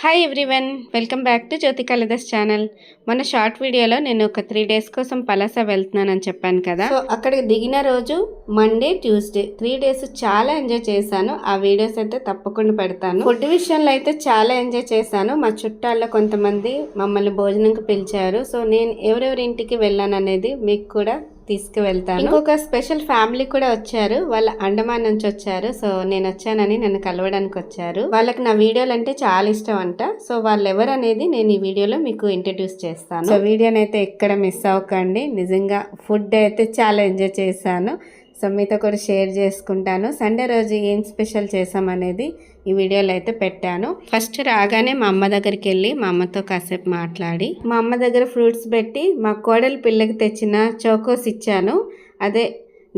Hi everyone welcome back to Jyoti Kalidas channel మన short వీడియోలో నేను ఒక త్రీ డేస్ కోసం పలాస వెళ్తున్నానని చెప్పాను కదా. సో అక్కడికి దిగిన రోజు మండే ట్యూస్డే త్రీ డేస్ చాలా ఎంజాయ్ చేశాను. ఆ వీడియోస్ అయితే తప్పకుండా పెడతాను. ఫుడ్ విషయంలో అయితే చాలా ఎంజాయ్ చేశాను. మా చుట్టాల్లో కొంతమంది మమ్మల్ని భోజనంకి పిలిచారు. సో నేను ఎవరెవరి ఇంటికి వెళ్ళాను అనేది మీకు కూడా తీసుకువెళ్తాను. ఇంకొక స్పెషల్ ఫ్యామిలీ కూడా వచ్చారు. వాళ్ళ అండమాన్ నుంచి వచ్చారు. సో నేను వచ్చానని నన్ను కలవడానికి వచ్చారు వాళ్ళకి నా వీడియోలు అంటే చాలా ఇష్టం అంట. సో వాళ్ళు ఎవరు అనేది నేను ఈ వీడియోలో మీకు ఇంట్రడ్యూస్ చేస్తాను. సో వీడియోని అయితే ఎక్కడ మిస్ అవ్వకండి. నిజంగా ఫుడ్ అయితే చాలా ఎంజాయ్ చేశాను. సో మీతో కూడా షేర్ చేసుకుంటాను. సండే రోజు ఏం స్పెషల్ చేసామనేది ఈ వీడియోలో అయితే పెట్టాను. ఫస్ట్ రాగానే మా అమ్మ దగ్గరికి వెళ్ళి మా అమ్మతో కాసేపు మాట్లాడి మా అమ్మ దగ్గర ఫ్రూట్స్ పెట్టి మా కోడలి పిల్లకి తెచ్చిన చోకోస్ ఇచ్చాను. అదే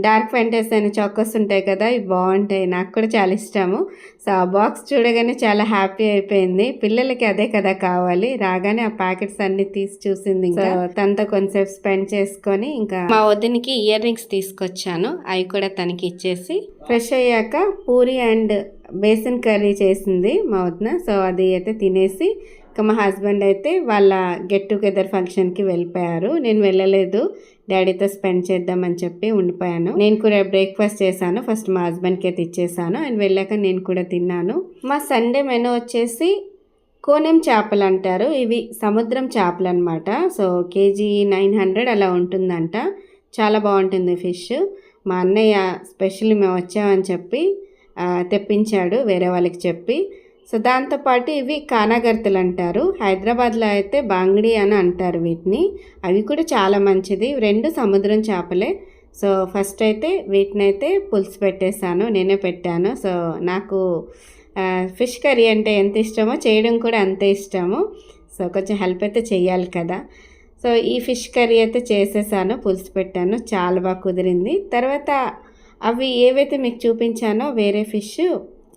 డార్క్ ఫ్యాంటసీ అనే చాకోస్ ఉంటాయి కదా ఇవి బాగుంటాయి. నాకు కూడా చాలా ఇష్టము. సో ఆ బాక్స్ చూడగానే చాలా హ్యాపీ అయిపోయింది. పిల్లలకి అదే కదా కావాలి. రాగానే ఆ ప్యాకెట్స్ అన్ని తీసి చూసింది ఇంకా. తనతో కొంచెంసేపు స్పెండ్ చేసుకొని ఇంకా మా వదినికి ఇయర్ రింగ్స్ తీసుకొచ్చాను. అవి కూడా తనకి ఇచ్చేసి ఫ్రెష్ అయ్యాక పూరి అండ్ బేసన్ కర్రీ చేసింది మా వదిన. సో అది అయితే తినేసి ఇంకా మా హస్బెండ్ అయితే వాళ్ళ గెట్ టుగెదర్ ఫంక్షన్కి వెళ్ళిపోయారు. నేను వెళ్ళలేదు. డాడీతో స్పెండ్ చేద్దామని చెప్పి ఉండిపోయాను. నేను కూడా బ్రేక్ఫాస్ట్ చేశాను. ఫస్ట్ మా హస్బెండ్కి అయితే ఇచ్చేసాను అండ్ వెళ్ళాక నేను కూడా తిన్నాను. మా సండే మెనూ వచ్చేసి కోనెం చేపలు అంటారు. ఇవి సముద్రం చేపలు అనమాట సో కేజీ నైన్ హండ్రెడ్ అలా ఉంటుందంట. చాలా బాగుంటుంది ఫిష్. మా అన్నయ్య స్పెషల్ మేము వచ్చామని చెప్పి తెప్పించాడు వేరే వాళ్ళకి చెప్పి. సో దాంతోపాటు ఇవి కానాగర్తలు అంటారు హైదరాబాద్లో అయితే బాంగ్డి అని అంటారు వీటిని. అవి కూడా చాలా మంచిది. రెండు సముద్రం చేపలే. సో ఫస్ట్ అయితే వీటిని అయితే పులుసు పెట్టేశాను. నేనే పెట్టాను. సో నాకు ఫిష్ కర్రీ అంటే ఎంత ఇష్టమో చేయడం కూడా అంతే ఇష్టము. సో కొంచెం హెల్ప్ అయితే చేయాలి కదా. సో ఈ ఫిష్ కర్రీ అయితే చేసేసాను. పులుసు పెట్టాను. చాలా బాగా కుదిరింది. తర్వాత అవి ఏవైతే మీకు చూపించానో వేరే ఫిష్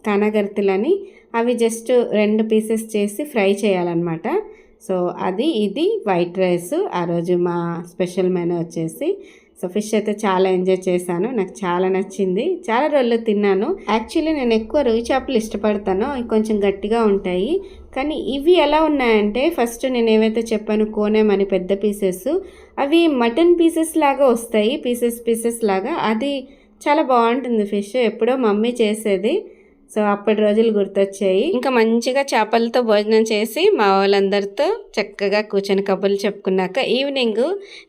కనగర్తులని అవి జస్ట్ రెండు పీసెస్ చేసి ఫ్రై చేయాలన్నమాట. సో అది ఇది వైట్ రైస్. ఆ రోజు మా స్పెషల్ మెనూ వచ్చేసి సో ఫిష్ అయితే చాలా ఎంజాయ్ చేశాను. నాకు చాలా నచ్చింది. చాలా రోజులు తిన్నాను. యాక్చువల్లీ నేను ఎక్కువ రొయ్యి చేపలు ఇష్టపడతాను. అవి కొంచెం గట్టిగా ఉంటాయి. కానీ ఇవి ఎలా ఉన్నాయంటే ఫస్ట్ నేను ఏవైతే చెప్పాను కోనేమని పెద్ద పీసెస్ అవి మటన్ పీసెస్ లాగా వస్తాయి. పీసెస్ పీసెస్ లాగా. అది చాలా బాగుంటుంది ఫిష్. ఎప్పుడో మమ్మీ చేసేది. సో అప్పటి రోజులు గుర్తొచ్చాయి. ఇంకా మంచిగా చేపలతో భోజనం చేసి మా వాళ్ళందరితో చక్కగా కూర్చొని కబుర్లు చెప్పుకున్నాక ఈవినింగ్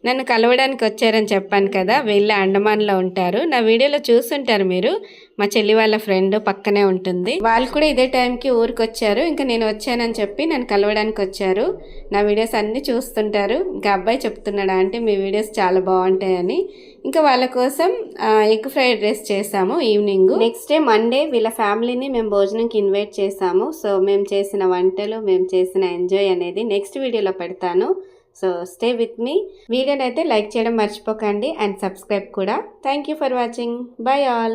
నన్ను కలవడానికి వచ్చారని చెప్పాను కదా వీళ్ళు అండమాన్లో ఉంటారు. నా వీడియోలో చూసుంటారు మీరు. మా చెల్లి వాళ్ళ ఫ్రెండ్ పక్కనే ఉంటుంది. వాళ్ళు కూడా ఇదే టైంకి ఊరికి వచ్చారు ఇంకా నేను వచ్చానని చెప్పి నన్ను కలవడానికి వచ్చారు. నా వీడియోస్ అన్నీ చూస్తుంటారు. ఇంకా అబ్బాయి చెప్తున్నాడు అంటే మీ వీడియోస్ చాలా బాగుంటాయని. ఇంకా వాళ్ళ కోసం ఎగ్ ఫ్రైడ్ రైస్ చేసాము ఈవినింగ్. నెక్స్ట్ డే మండే వీళ్ళ ఫ్యామిలీని మేము భోజనంకి ఇన్వైట్ చేసాము. సో మేము చేసిన వంటలు మేము చేసిన ఎంజాయ్ అనేది నెక్స్ట్ వీడియోలో పెడతాను. సో స్టే విత్ మీ వీడియోని అయితే లైక్ చేయడం మర్చిపోకండి. అండ్ సబ్స్క్రైబ్ కూడా. Thank you for watching bye all